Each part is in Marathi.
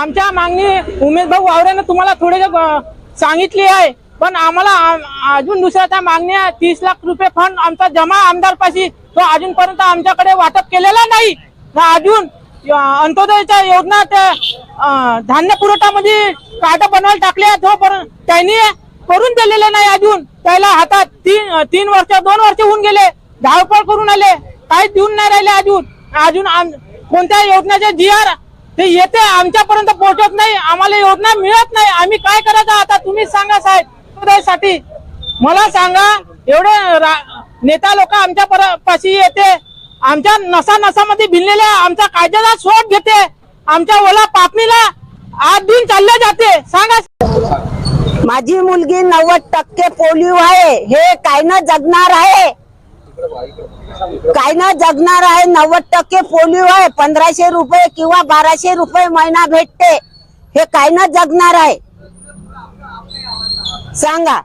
आमच्या मागणी उमेश भाऊ वावरेनं तुम्हाला थोडे सांगितली आहे. पण आम्हाला अजून दुसऱ्या त्या आहे तीस लाख रुपये फंड आमचा जमा आमदार पाशी तो अजूनपर्यंत आमच्याकडे वाटप केलेला नाही. अजून अंत्योदयच्या योजना त्या धान्य पुरवठामध्ये कार्ड बनवायला टाकले तो त्यांनी करून दिलेले नाही अजून त्याला हातात तीन तीन वर्ष दोन वर्ष होऊन गेले. धावपळ करून आले. काही देऊन नाही राहिले अजून. अजून आम- कोणत्या योजनेचे जी आर ते येते आमच्यापर्यंत पोहोचत नाही आम्हाला योजना मिळत नाही. आम्ही काय करायचं आता? तुम्ही सांगा साहेबसाठी मला सांगा एवढे नेता लोक आमच्या पाशी येते. आमच्या नसा नसामध्ये भिनलेल्या आमच्या कायद्याला शोध घेते. आमच्या ओला पापणीला आठ दिन चालले जाते. सांगा माझी मुलगी नव्वद टक्के पोलिओ आहे. हे काय जगणार आहे. काय न जगणार आहे नव्वद टक्के पोलिओ आहे पंधराशे रुपये किंवा बाराशे रुपये महिना भेटते. हे काय न जगणार आहे. सांगा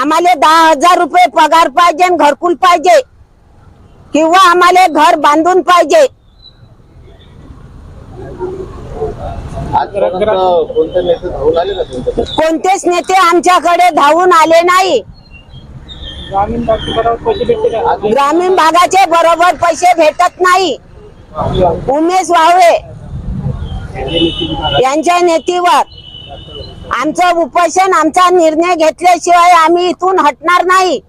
आम्हाला दहा हजार रुपये पगार पाहिजे घरकुल पाहिजे. किंवा आम्हाला घर बांधून पाहिजे. कोणतेच नेते आमच्याकडे धावून आले नाही. ग्रामीण भागाचे बरोबर पैसे भेटत नाही. उमेश वावळे यांच्या नेतीवर आमचं उपोषण आमचा निर्णय घेतल्याशिवाय आम्ही इथून हटणार नाही.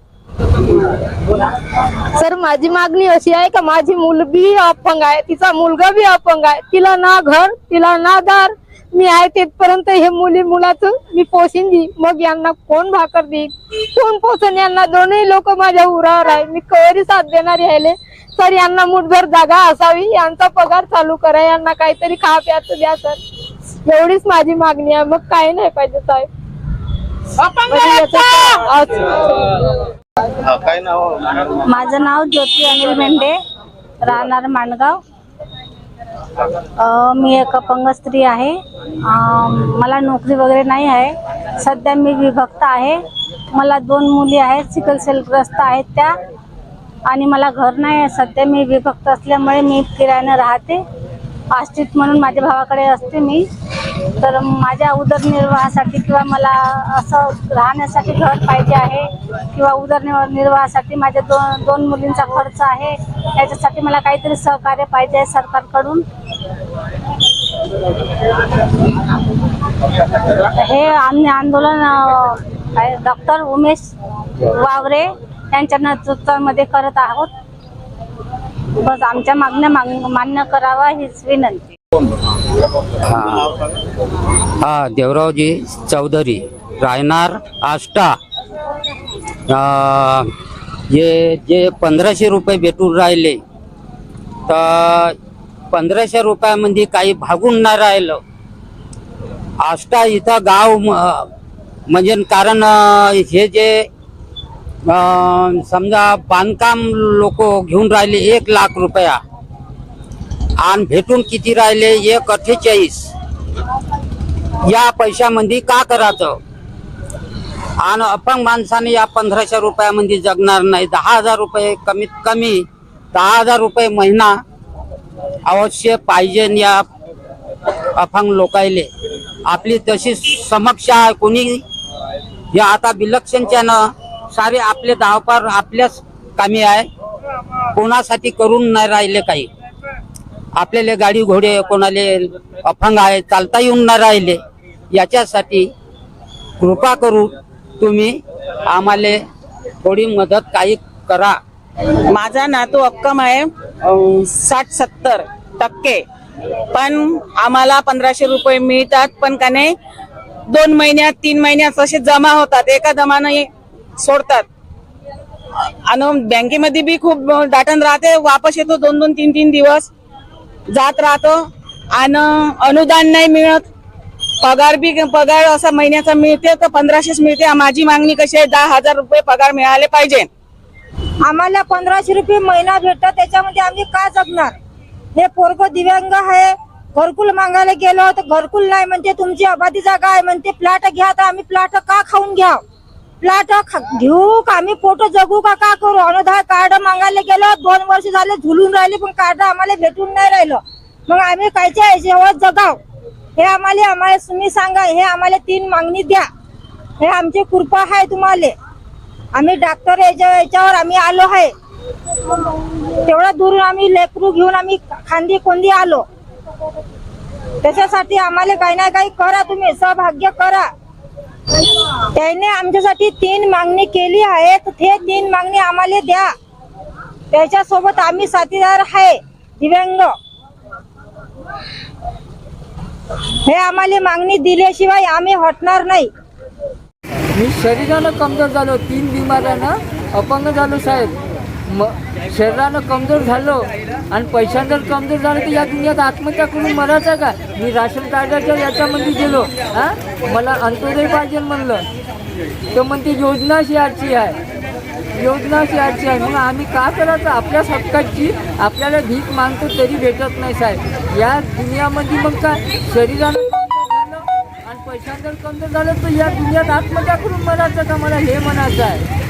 सर माझी मागणी अशी आहे का माझी मुलगी अपंग आहे तिचा मुलगा बी अपंग आहे. तिला ना घर तिला ना दार मी आहे तिथपर्यंत हे मुली मुलाचं मी पोषण देईन मग यांना कोण भाकर देईन कोण पोषण यांना? दोन्ही लोक माझ्या उरावर आहे. मी कवरी साथ देणार यायले. सर यांना मुठभर जागा असावी. यांचा पगार चालू करा. यांना काहीतरी खा प्याचं द्या सर. एवढीच माझी मागणी आहे. मग काही नाही पाहिजे साहेब. म्हणजे हा, काय नाव? माझं नाव ज्योती अनिल मेंढे. राहणार माणगाव. मी एक अपंग स्त्री आहे. मला नोकरी वगैरे नाही आहे. सध्या मी विभक्त आहे. मला दोन मुली आहेत सिकल सेलग्रस्त आहेत त्या. आणि मला घर नाही आहे. सध्या मी विभक्त असल्यामुळे मी किरायानं राहते. आश्रित म्हणून माझ्या भावाकडे असते मी. तर माझ्या उदरनिर्वाहासाठी किंवा मला असं राहण्यासाठी घर पाहिजे आहे किंवा उदरनिर्वाहासाठी माझ्या दोन दोन मुलींचा खर्च आहे त्याच्यासाठी मला काहीतरी सहकार्य पाहिजे आहे सरकारकडून. हे आम्ही आंदोलन डॉक्टर उमेश वावरे यांच्या नेतृत्वामध्ये करत आहोत. बस आमच्या मागण्या मान्य करावा हीच विनंती. हा देवरावजी चौधरी राहणार आष्टा. जे जे पंधराशे रुपये भेटून राहिले तर पंधराशे रुपयामध्ये काही भागून नाही राहिलं. आष्टा इथं गाव म्हणजे कारण हे जे समजा बांधकाम लोक घेऊन राहिले एक लाख रुपया. आणि भेटून किती राहिले? एक अठ्ठेचाळीस. या पैशामध्ये का करायचं? आणि अपंग माणसाने या पंधराशे रुपयामध्ये जगणार नाही. दहा हजार रुपये कमीत कमी दहा हजार रुपये महिना अवश्य पाहिजे या अपंग लोकायले. आपली तशी समक्षा आहे कोणी? या आता विलक्षणच्यानं सारे आपले धावपार आपल्याच कामी आहे. कोणासाठी करून नाही राहिले काही. आपल्याला गाडी घोडे कोणाले अपंग आहे चालता येऊन न राहिले याच्यासाठी कृपा करू तुम्ही आम्हाला थोडी मदत काही करा. माझा नातू अक्कम आहे साठ सत्तर टक्के. पण आम्हाला पंधराशे रुपये मिळतात पण का नाही दोन महिन्यात तीन महिन्यात असे जमा होतात एका दमाने सोडतात. आणि बँकेमध्ये बी खूप दाटण राहते वापस येतो दोन दोन तीन तीन दिवस. जात राहतो आणि अनुदान नाही मिळत. पगार बी पगार असा महिन्याचा मिळते तर पंधराशेच मिळते. माझी मागणी कशी आहे? दहा हजार रुपये पगार मिळाले पाहिजे. आम्हाला पंधराशे रुपये महिना भेटतात त्याच्यामध्ये आम्ही का जगणार? हे पोरग दिव्यांग आहे. घरकुल मागायला गेलो तर घरकुल नाही म्हणते तुमची अबाधी जागा आहे म्हणते प्लॅट घ्या तर आम्ही प्लॅट का खाऊन घ्या प्लॅट घेऊ का? आम्ही पोट जगू का? का करू? अनुदान कार्ड मागायला गेलो दोन वर्ष झाले झुलून राहिले पण कार्ड आम्हाला भेटून नाही राहिलं. मग आम्ही कायच्या याच्यावर जगाव. हे आम्हाला आम्हाला तुम्ही सांगा हे आम्हाला तीन मागणी द्या. हे आमची कृपा आहे तुम्हाला. आम्ही डॉक्टर याच्या याच्यावर आम्ही आलो आहे. तेवढ्या दूरून आम्ही लेकरू घेऊन आम्ही खांदी कोंदी आलो. त्याच्यासाठी आम्हाला काही ना काही करा तुम्ही सहभाग्य करा. त्याने आमच्यासाठी तीन मागणी केली आहे तर ते तीन मागणी आम्हाला द्या. त्याच्यासोबत आम्ही साथीदार आहे. दिव्यांग. हे आम्हाला मागणी दिल्याशिवाय आम्ही हटणार नाही. मी शरीरानं कमजोर झालो तीन बिमाऱ्यानं अपंग झालो साहेब. म शरीरानं कमजोर झालो आणि पैशानं जर कमजोर झालं तर या दुनियात आत्महत्या करून मरायचं का? मी राशन कार्डाच्या याच्यामध्ये गेलो हा? मला अंत्योदय पाहिजे म्हणलं. तर म्हणते योजना शेअरची आहे. योजना शेअरची आहे. मग आम्ही का करायचं? आपल्याच हक्काची आपल्याला भीक मागतो तरी भेटत नाही साहेब. या दुनियामध्ये मग काय? शरीरानं आणि पैशानं जर कमजोर झालं तर या दुनियात आत्महत्या करून म्हणायचं का? मला हे म्हणायचं आहे.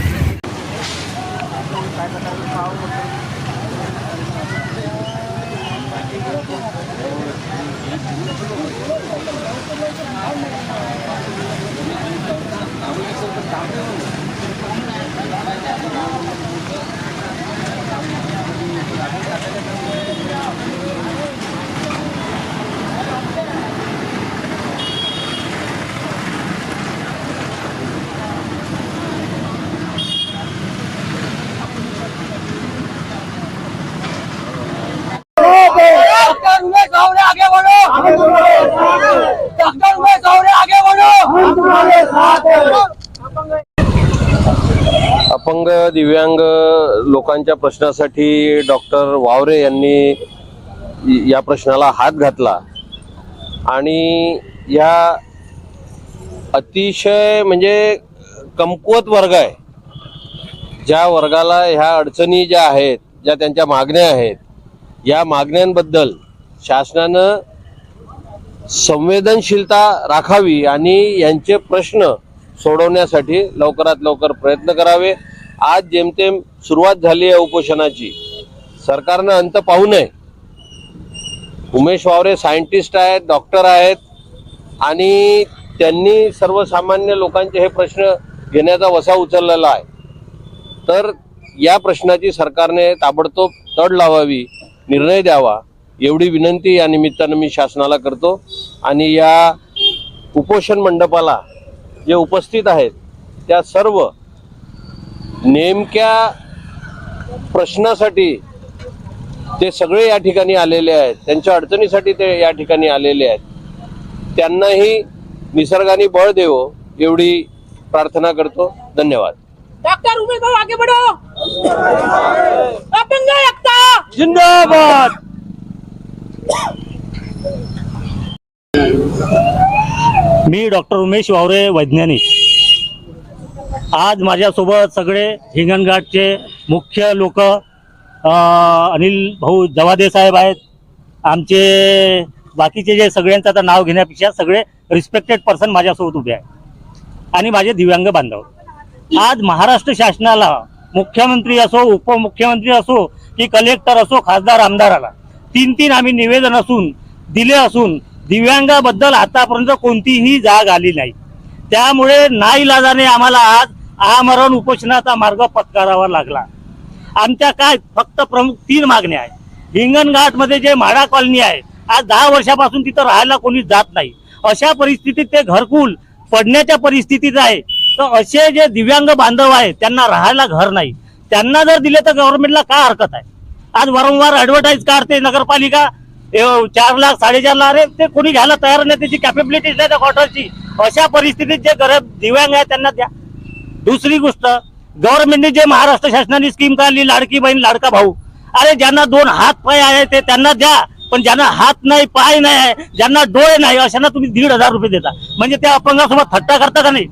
लोकांच्या प्रश्नासाठी डॉक्टर वावरे यांनी या प्रश्नाला हात घातला. आणि या अतिशय म्हणजे कमकुवत वर्ग आहे. ज्या वर्गाला ह्या अडचणी ज्या आहेत ज्या त्यांच्या मागण्या आहेत या मागण्यांबद्दल शासनानं संवेदनशीलता राखावी आणि यांचे प्रश्न सोडवण्यासाठी लवकरात लवकर प्रयत्न करावे. आज जेमतेम सुरुवात झाली आहे उपोषणाची. सरकारनं अंत पाहू नये. उमेश वावरे सायंटिस्ट आहेत डॉक्टर आहेत आणि त्यांनी सर्वसामान्य लोकांचे हे प्रश्न घेण्याचा वसा उचललेला आहे. तर या प्रश्नाची सरकारने ताबडतोब तड लावावी निर्णय द्यावा एवढी विनंती या निमित्तानं मी शासनाला करतो. आणि या उपोषण मंडपाला जे उपस्थित आहेत त्या सर्व नेमक्या प्रश्नासाठी ते सगळे या ठिकाणी आलेले आहेत त्यांच्या अडचणीसाठी ते या ठिकाणी आलेले आहेत. त्यांनाही निसर्गाने बळ देवो एवढी प्रार्थना करतो. धन्यवाद. डॉक्टर उमेश भाऊ आगे बढ़ो. अपंग एकता. जिंदाबाद. मी डॉक्टर उमेश वावरे वैज्ञानिक. आज माझ्यासोबत सगळे हिंगणघाटचे मुख्य लोक अनिल भाऊ जवादे साहेब आहेत. आमचे बाकीचे जे सगळ्यांचं आता नाव घेण्यापेक्षा सगळे रिस्पेक्टेड पर्सन माझ्यासोबत उभे आहेत. आणि माझे दिव्यांग बांधव. आज महाराष्ट्र शासनाला मुख्यमंत्री असो उपमुख्यमंत्री असो की कलेक्टर असो खासदार आमदाराला तीन तीन आम्ही निवेदन असून दिले असून दिव्यांगाबद्दल आतापर्यंत कोणतीही जाग आली नाही. त्यामुळे नाईलाजाने आम्हाला आज आमरण उपोषणाचा मार्ग पत्करावा लागला. आमच्या काय फक्त प्रमुख तीन मागण्या आहेत. हिंगणघाटमध्ये जे म्हाडा कॉलनी आहे आज दहा वर्षापासून तिथं राहायला कोणी जात नाही. अशा परिस्थितीत ते घरकुल पडण्याच्या परिस्थितीत आहे. तर असे जे दिव्यांग बांधव आहेत त्यांना राहायला घर नाही. त्यांना जर दिले तर गव्हर्नमेंटला काय हरकत आहे? आज वारंवार ऍडव्हर्टाईज काढते नगरपालिका चार लाख साडेचार लाख अरे ते कोणी घ्यायला तयार नाही त्याची कॅपेबिलिटीज नाही त्या क्वार्टरची अशा परिस्थितीत जे गरीब दिव्यांग आहे त्यांना द्या. दुसरी गोष्ट गव्हर्नमेंटने जे महाराष्ट्र शासनाने स्कीम काढली लाडकी बहीण लाडका भाऊ. अरे ज्यांना दोन हात पाय आहे ते त्यांना द्या. पण ज्यांना हात नाही पाय नाही आहे ज्यांना डोळे नाही अशांना तुम्ही दीड हजार रुपये देता. म्हणजे त्या अपंगासोबत थट्टा करता का नाही?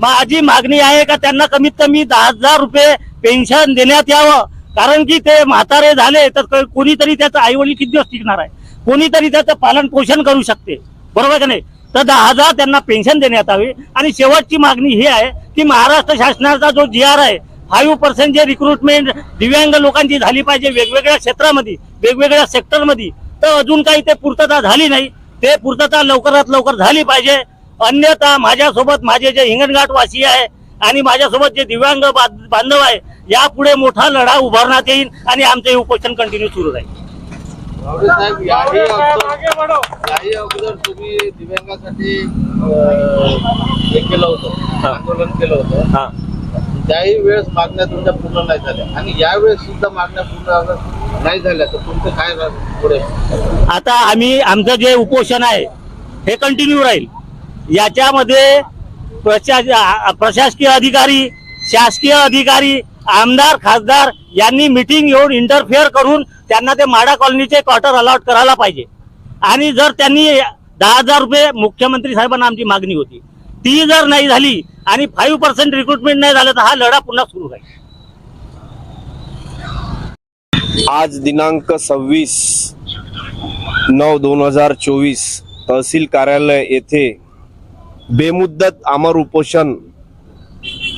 माझी मागणी आहे का त्यांना कमीत कमी दहा हजार रुपये पेन्शन देण्यात यावं? कारण की ते म्हातारे झाले तर कोणीतरी त्याचं आईवडील किती दिवस टिकणार आहे? कोणीतरी त्याचं पालन पोषण करू शकते. बरोबर का नाही? तर दहा हजार त्यांना पेन्शन देण्यात यावी आणि शेवटची मागणी ही आहे की महाराष्ट्र शासनाचा जो जी आर आहे फाईव्ह पर्सेंट जे रिक्रुटमेंट दिव्यांग लोकांची झाली पाहिजे वेगवेगळ्या क्षेत्रामध्ये वेगवेगळ्या सेक्टरमध्ये तर अजून काही ते पूर्तता झाली नाही. ते पूर्तता लवकरात लवकर झाली पाहिजे. अन्यथा माझ्यासोबत माझे जे हिंगणघाटवासी आहे आणि माझ्यासोबत जे दिव्यांग बांधव आहे यापुढे मोठा लढा उभारण्यात येईल आणि आमचे हे उपोषण कंटिन्यू सुरू राहील. साहेब याही अगोदर याही अगोदर तुम्ही दिव्यांगासाठी हे केलं होतं आंदोलन केलं होतं. हा. त्याही वेळेस मागण्या तुमच्या पूर्ण नाही झाल्या. आणि यावेळेस सुद्धा मागण्या पूर्ण अगर नाही झाल्या तर तुमचं काय पुढे? आता आम्ही आमचं जे उपोषण आहे हे कंटिन्यू राहील. याच्यामध्ये प्रशा प्रशासकीय अधिकारी शासकीय अधिकारी आमदार खासदार यांनी मिटिंग घेऊन इंटरफेअर करून त्यांना ते माडा कॉलनीचे क्वार्टर अलॉट करायला पाहिजे. आणि जर त्यांनी दहा हजार रुपये मुख्यमंत्री साहेबांना आमची मागणी होती ती जर नाही झाली आणि फाईव्ह पर्सेंट रिक्रुटमेंट नाही झालं तर हा लढा पुन्हा सुरू राहील. आज दिनांक सव्वीस नऊ दोन हजार चोवीस तहसील कार्यालय येथे बेमुद्दत अमर उपोषण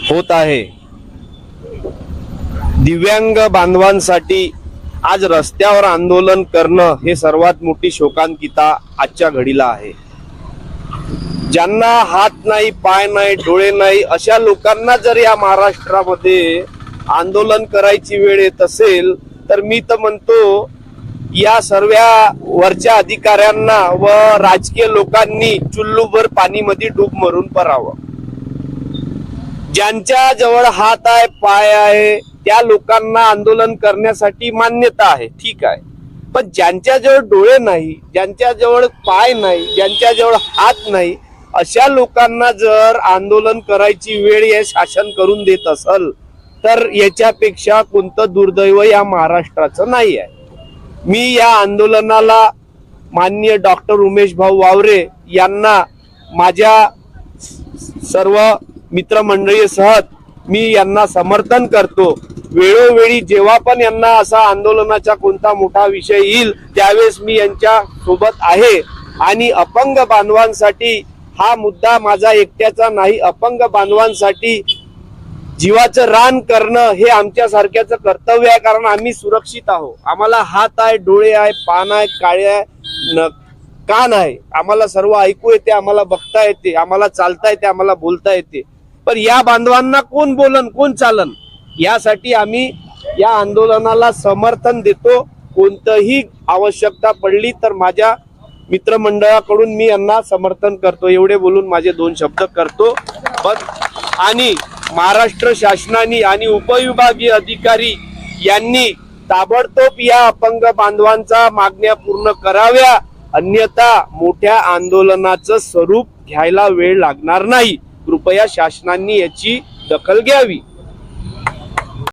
होत आहे. दिव्यांग बांधवांसाठी आज रस्त्यावर आंदोलन करणं हे सर्वात मोठी शोकांकिता आजच्या घडीला आहे. ज्यांना हात नाही पाय नाही डोळे नाही अशा लोकांना जर या महाराष्ट्रामध्ये आंदोलन करायची वेळ येत असेल तर मी तर म्हणतो या सर्व वरच्या अधिकाऱ्यांना व राजकीय लोकांनी चुल्लूभर पाणीमध्ये डूब मरून परावं. ज्यांच्या जवळ हात आहे पाय आहे त्या लोकांना आंदोलन करण्यासाठी मान्यता आहे. ठीक आहे. पण ज्यांच्याजवळ डोळे नाही ज्यांच्याजवळ पाय नाही ज्यांच्याजवळ हात नाही अशा लोकांना जर आंदोलन करायची वेळ हे शासन करून देत असल तर याच्यापेक्षा कोणतं दुर्दैव या महाराष्ट्राचं नाही आहे. मी या आंदोलनाला माननीय डॉक्टर उमेश भाऊ वावरे यांना माझ्या सर्व मित्रमंडळीसह मी यांना समर्थन करतो. वेळोवेळी जेव्हा पण यांना असा आंदोलनाचा कोणता मोठा विषय येईल त्यावेळेस मी यांच्या सोबत आहे. आणि अपंग बांधवांसाठी हा मुद्दा माझा एकट्याचा नाही. अपंग बांधवांसाठी जीवाचं रान करणं हे आमच्या सारख्याचं कर्तव्य आहे कारण आम्ही सुरक्षित आहोत. आम्हाला हात आहे डोळे आहे पान आहे काळे आहे न- कान आहे. आम्हाला सर्व ऐकू येते आम्हाला बघता येते आम्हाला चालता येते आम्हाला बोलता येते. पण या बांधवांना कोण बोलन कोण चालन? यासाठी आम्ही या आंदोलनाला समर्थन देतो. कोणतंही आवश्यकता पडली तर माझ्या मित्रमंडळाकडून मी यांना समर्थन करतो. एवढे बोलून माझे दोन शब्द करतो. पण आणि महाराष्ट्र शासनाने आणि उपविभागीय अधिकारी यांनी ताबडतोब या अपंग बांधवांचा मागण्या पूर्ण कराव्या. अन्यथा मोठ्या आंदोलनाचं स्वरूप घ्यायला वेळ लागणार नाही. कृपया शासनांनी याची दखल घ्यावी.